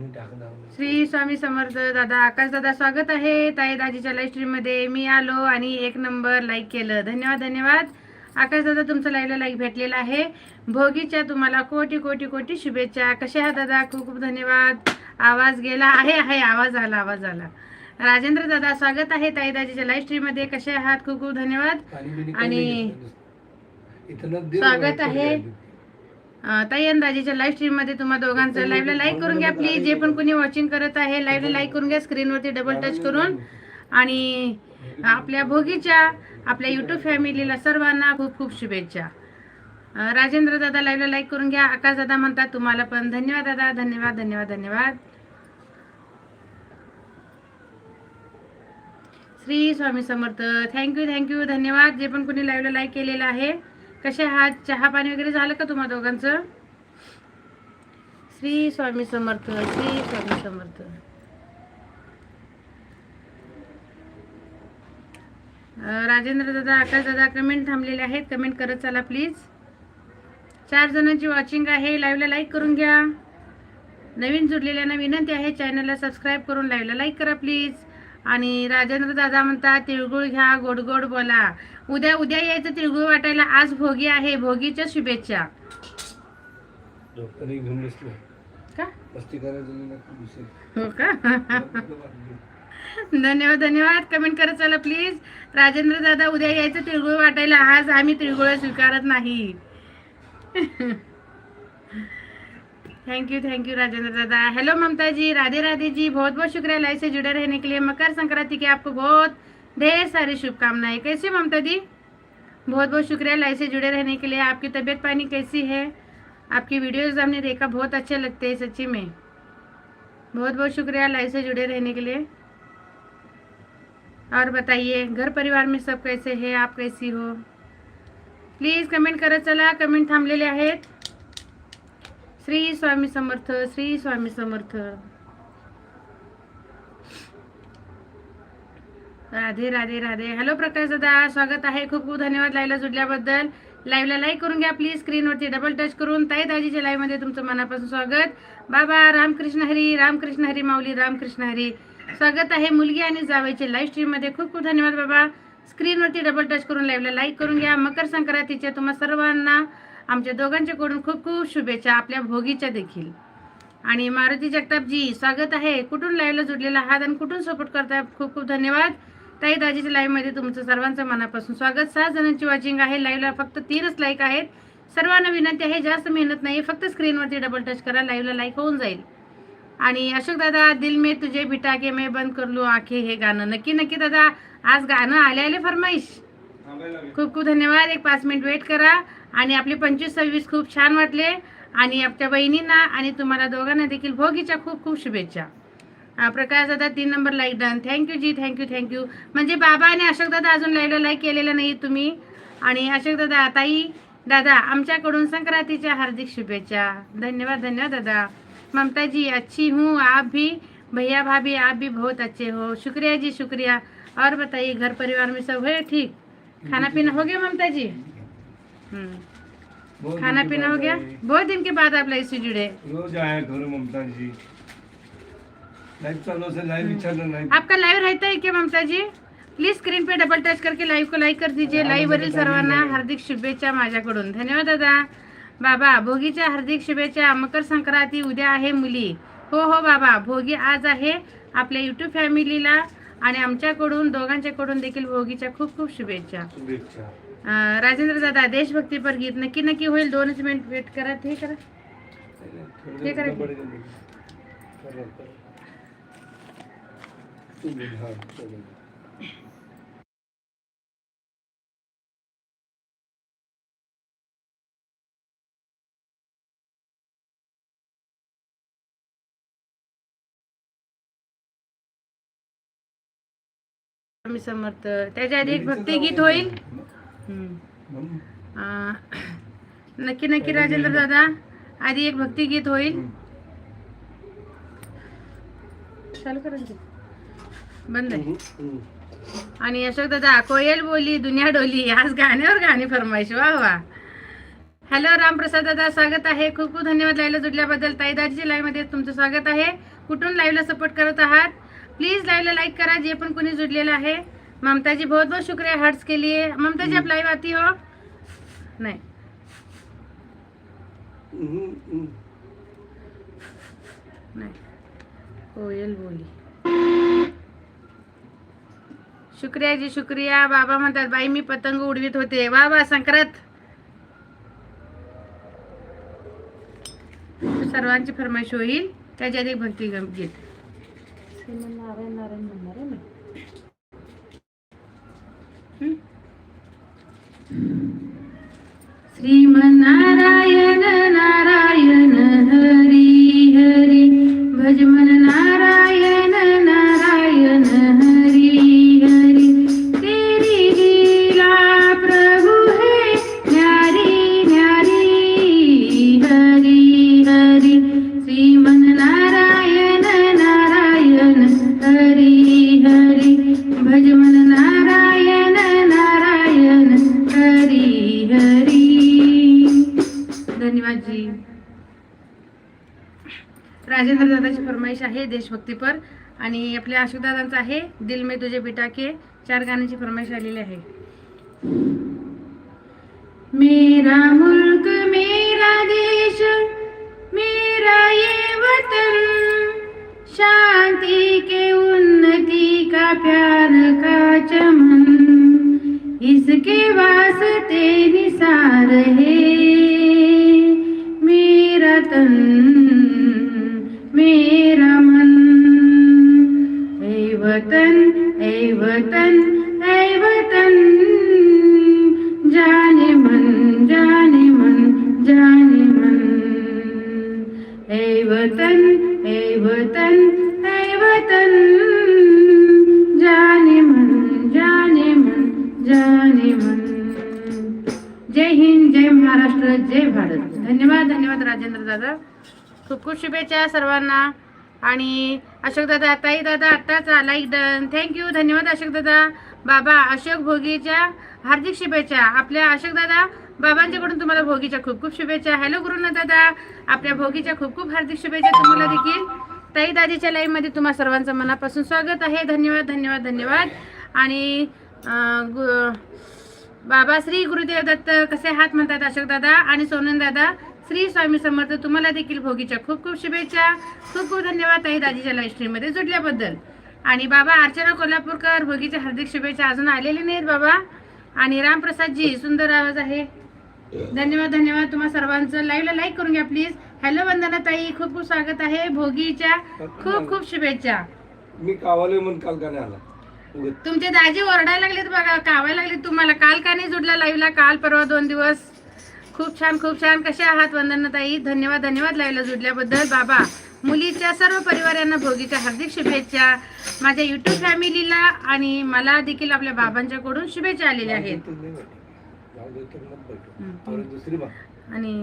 श्री स्वामी समर्थ दादा आकाश दादा स्वागत आहे. ताई दाजीच्या लाईव्ह स्ट्रीममध्ये मी आलो आणि एक नंबर लाईक केलं. धन्यवाद धन्यवाद. आकाश दादा तुमचं लाईव्हला लाईक भेटलेला आहे. भोगीच्या तुम्हाला कोटी कोटी कोटी शुभेच्छा. कशा आहात दादा? खूप खूप धन्यवाद. आवाज गेला आहे आहे. आवाज आला आवाज आला. राजेंद्र दादा स्वागत आहे ताई दाजीच्या लाईव्ह स्ट्रीममध्ये. कसे आहात? खूप खूप धन्यवाद. आणि स्वागत आहे ताई आणि दाजीच्या लाईव्ह स्ट्रीममध्ये तुम्हा दोघांचं लाईव्हला लाईक करून घ्या प्लीज जे पण कोणी वॉचिंग करत आहे लाईव्हला लाईक करून घ्या स्क्रीनवरती डबल टच करून. आणि आपल्या भोगीच्या आपल्या युट्यूब फॅमिलीला सर्वांना खूप खूप शुभेच्छा. राजेंद्र दादा लाईव्हला लाईक करून घ्या. आकाश दादा म्हणतात तुम्हाला पण धन्यवाद दादा. धन्यवाद धन्यवाद धन्यवाद. Shri Swami Samarth. Thank you thank you धन्यवाद. जे पण कोणी लाईव्हला लाईक केलेलं आहे कसे आहात? चहा पाणी वगैरे झालं का तुम्हा दोघांचं? श्री स्वामी समर्थ श्री स्वामी समर्थ. राजेंद्र दादा आकाश दादा कमेंट थांबलेले आहेत. कमेंट करत चला प्लीज चार जणांची वॉचिंग आहे. लाईव्हला लाईक करून घ्या. नवीन जुडलेल्यांना विनंती आहे चॅनलला सबस्क्राईब करून लाईव्हला लाईक करा प्लीज आणि राजेंद्र दादा म्हणतात तिळगुळ घ्या गोड गोड बोला. उद्या उद्या यायचं तिळगुळ वाटायला. आज भोगी आहे. भोगीच्या शुभेच्छा. का. हो का? धन्यवाद धन्यवाद. कमेंट करत चला प्लीज राजेंद्र दादा उद्या यायचं तिळगुळ वाटायला. आज आम्ही तिळगुळ स्वीकारत नाही. Thank you thank you Rajendra दादा हेलो ममता जी राधे राधे जी बहुत बहुत शुक्रिया लाइव से जुड़े रहने के लिए। मकर संक्रांति की आपको बहुत ढेर सारी शुभकामनाएँ। कैसे ममता जी? बहुत बहुत शुक्रिया लाइव से जुड़े रहने के लिए। आपकी तबीयत पानी कैसी है? आपकी वीडियोस हमने देखा, बहुत अच्छे लगते हैं सच्ची में। बहुत बहुत शुक्रिया लाइव से जुड़े रहने के लिए। और बताइए, घर परिवार में सब कैसे है? आप कैसी हो? प्लीज़ कमेंट करत चला कमेंट थांबलेले आहेत श्री स्वामी समर्थ श्री स्वामी समर्थ. राधे राधे राधे. हॅलो प्रकाश दादा. स्वागत आहे. खूप खूप धन्यवाद लाईव्हला जुडल्याबद्दल. लाईव्हला लाईक करून घ्या प्लीज स्क्रीनवरती डबल टच करून ताई दाजीच्या लाईव्हमध्ये तुमचं मनापासून स्वागत. बाबा रामकृष्ण हरी रामकृष्ण हरी माऊली रामकृष्ण हरी. स्वागत आहे मुलगी आणि जावईचे लाईव्ह स्ट्रीममध्ये खूप खूप धन्यवाद बाबा. स्क्रीनवरती डबल टच करून लाईव्हला लाईक करून घ्या. मकर संक्रांतीच्या तुम्हा सर्वांना आमच्या दोघांच्याकडून खूप खूप शुभेच्छा आपल्या भोगीच्या देखील. आणि मारुती जगतापजी स्वागत आहे. कुठून लाईव्हला जुडलेला आहात आणि कुठून सपोर्ट करताय? खूप खूप धन्यवाद. ताई दाजीच्या लाईव्हमध्ये तुमचं सर्वांचं मनापासून स्वागत. सहा जणांची वॉचिंग आहे. लाईव्हला फक्त तीनच लाईक आहेत. सर्वांना विनंती आहे जास्त मेहनत नाही. फक्त स्क्रीनवरती डबल टच करा. लाईव्हला लाईक होऊन जाईल. आणि अशोक दादा दिल मे तुझे बिटाके मे मैं बंद करलो आखे हे गाणं. नक्की नक्की दादा आज गाणं आले आले फरमाईश. खूप खूप धन्यवाद. एक पाच मिनिट वेट करा. आणि आपले पंचवीस सव्वीस खूप छान वाटले. आणि आपल्या बहिणींना आणि तुम्हाला दोघांना देखील भोगीच्या खूप खूप शुभेच्छा. प्रकाश दादा तीन number like done thank you G. Thank you thank you म्हणजे बाबा आणि अशोक दादा अजून लाईव्हला लाईक केलेलं नाही तुम्ही. आणि अशोक दादा ताई दादा आमच्याकडून संक्रांतीच्या हार्दिक शुभेच्छा. धन्यवाद धन्यवाद दादा. ममता जी अच्छी हूँ आप भी. भैया भाभी आप भी बहुत अच्छे हो. शुक्रिया जी शुक्रिया. और बताइए घर परिवार में सब है? ठीक? खाना पीना हो गया ममता जी खाना पीना हो गया। बहुत दिन के बाद आप लाइव से जुड़े। रोज आया करो ममता जी लाइव चालू से लाइव विचारलं नाही आपका लाइव रहता है क्या ममता जी प्लीज स्क्रीन पे डबल टच करके लाईव्ह को लाईक कर दीजिए। लाईव्ह वरील सर्वांना हार्दिक शुभेच्छा माझ्याकडून। धन्यवाद दादा। बाबा भोगीच्या हार्दिक शुभेच्छा. मकर संक्रांती उद्या आहे मुली. हो हो बाबा. भोगी आज आहे आपल्या युट्यूब फॅमिलीला आणि आमच्याकडून दोघांच्याकडून देखील भोगीच्या खूप खूप शुभेच्छा. राजेंद्र दादा देशभक्ती पर गीत. नक्की नक्की होईल दोनच मिनिट वेट करा ते करा. ते करा की. हा. मी समर्थ. त्याच्या आधी एक भक्तिगीत होईल. हम्म. हम्म. अं, नक्की नक्की राजेंद्र दादा. आधी एक भक्तिगीत होईल. चालू करा. बंद. आणि अशोक दादा कोयल बोली दुनिया डोली. आज गाण्यावर गाणी फरमाईश वा वा. हॅलो रामप्रसाद दादा स्वागत आहे. खूप खूप धन्यवाद. लाईव्हला जुडल्याबद्दल ताई दाजीच्या लाईव्हमध्ये तुमचं स्वागत आहे. कुठून लाईव्हला सपोर्ट करत आहात? प्लीज लाईव्हला लाईक करा जे पण कोणी जुडलेलं आहे. ममता जी बहुत बहुत शुक्रिया हर्ट्स के लिए. ममता जी आप लाईव्ह आती हो? नाही. कोयल बोली. शुक्रिया जी शुक्रिया. बाबा म्हणतात बाई मी पतंग उडवीत होते. वा वा संक्रांत. सर्वांची फरमाईश होईल. त्याच्या अधिक भक्ती गम- गीत ನಿಮ್ಮನ್ನು ಅವೇನು ಅರೇಂಜ್ ಮಾಡಾರೇನು ಶ್ರೀಮನ್ನಾರಾಯಣನ आहे देशभक्तीपर. आणि आपल्या अशोक आहे दिल में तुझे बिटा के चार गाण्याची फरमाईश आलेली आहे. मेरा मुल्क मेरा देश मेरा ये वतन शांति के उन्नति का प्यार का चमन इसके वास्ते निसार है मेरा तन मेरा वतन ऐ वतन जाने मन जाने मन जाने मन ऐ वतन ऐ वतन ऐ वतन जाने मन जाने मन जाने मन जय हिंद जय महाराष्ट्र जय भारत धन्यवाद धन्यवाद राजेंद्र दादा खूप खूप शुभेच्छा सर्वांना आणि अशोक दादा ताई दादा आत्ताच लाईक डन थँक्यू धन्यवाद अशोक दादा. बाबा अशोक भोगीच्या हार्दिक शुभेच्छा. आपल्या अशोक दादा बाबांच्याकडून तुम्हाला भोगीच्या खूप खूप शुभेच्छा. हॅलो गुरुना दादा. आपल्या भोगीच्या खूप खूप हार्दिक शुभेच्छा तुम्हाला देखील. ताई दादीच्या लाईव्हमध्ये तुम्हा सर्वांचं मनापासून स्वागत आहे. धन्यवाद धन्यवाद धन्यवाद. आणि गु- बाबा श्री गुरुदेव दत्त कसे हात म्हणतात अशोक दादा आणि सोनन दादा? श्री स्वामी समर्थ तुम्हाला देखील भोगीच्या खूप खूप शुभेच्छा. खूप खूप धन्यवाद ताई दाजीच्या लाईव्ह स्ट्रीममध्ये जुडल्याबद्दल आणि बाबा अर्चना कोल्हापूरकर भोगीच्या हार्दिक शुभेच्छा अजून आलेले नाहीत बाबा. आणि रामप्रसादजी सुंदर आवाज आहे. धन्यवाद धन्यवाद. तुम्हा सर्वांचं लाईव्हला लाईक करून घ्या प्लीज हॅलो वंदना ताई. खूप खूप स्वागत आहे. भोगीच्या खूप खूप शुभेच्छा. मी कावाले म्हणून काल आला. तुमचे दाजी ओरडायला लागलेत बघा कावायला लागलेत तुम्हाला. काल का नाही जुडला लाईव्हला काल परवा दोन दिवस. खूप छान खूप छान. कशा आहात वंदना ताई धन्यवाद धन्यवाद लाईव्हला जुडल्याबद्दल. बाबा मुलीच्या सर्व परिवारांना भोगीच्या हार्दिक शुभेच्छा. माझ्या युट्यूब फॅमिलीला आणि मला देखील आपल्या बाबांच्याकडून शुभेच्छा आलेल्या आहेत. आणि